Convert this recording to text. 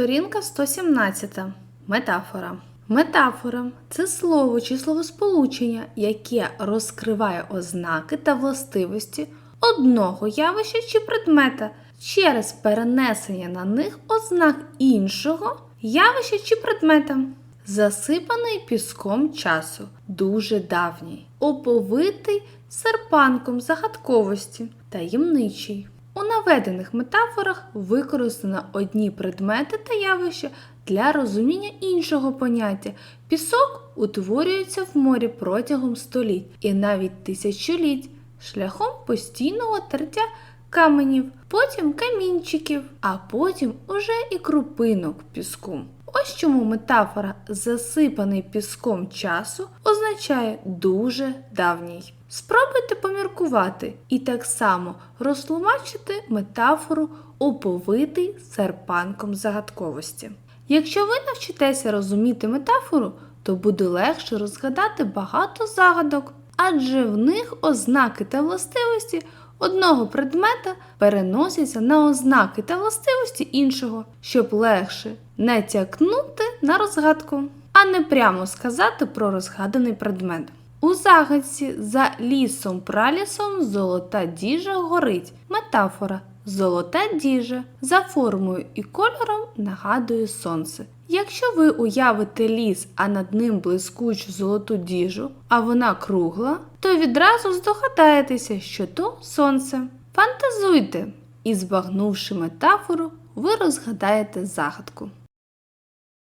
Сторінка 117. Метафора. Метафора це слово чи словосполучення, яке розкриває ознаки та властивості одного явища чи предмета через перенесення на них ознак іншого явища чи предмета. Засипаний піском часу, дуже давній, оповитий серпанком загадковості, таємничий. У наведених метафорах використано одні предмети та явища для розуміння іншого поняття. Пісок утворюється в морі протягом століть і навіть тисячоліть шляхом постійного тертя каменів, потім камінчиків, а потім уже і крупинок піску. Ось чому метафора засипаний піском часу означає дуже давній. Спробуйте поміркувати і так само розтлумачити метафору оповитий серпанком загадковості. Якщо ви навчитеся розуміти метафору, то буде легше розгадати багато загадок, адже в них ознаки та властивості одного предмета переносяться на ознаки та властивості іншого, щоб легше не тякнути на розгадку, а не прямо сказати про розгаданий предмет. У загадці за лісом пралісом золота діжа горить. Метафора Золота діжа за формою і кольором нагадує сонце. Якщо ви уявите ліс, а над ним блискучу золоту діжу, а вона кругла, то відразу здогадаєтеся, що то сонце. Фантазуйте! І збагнувши метафору, ви розгадаєте загадку.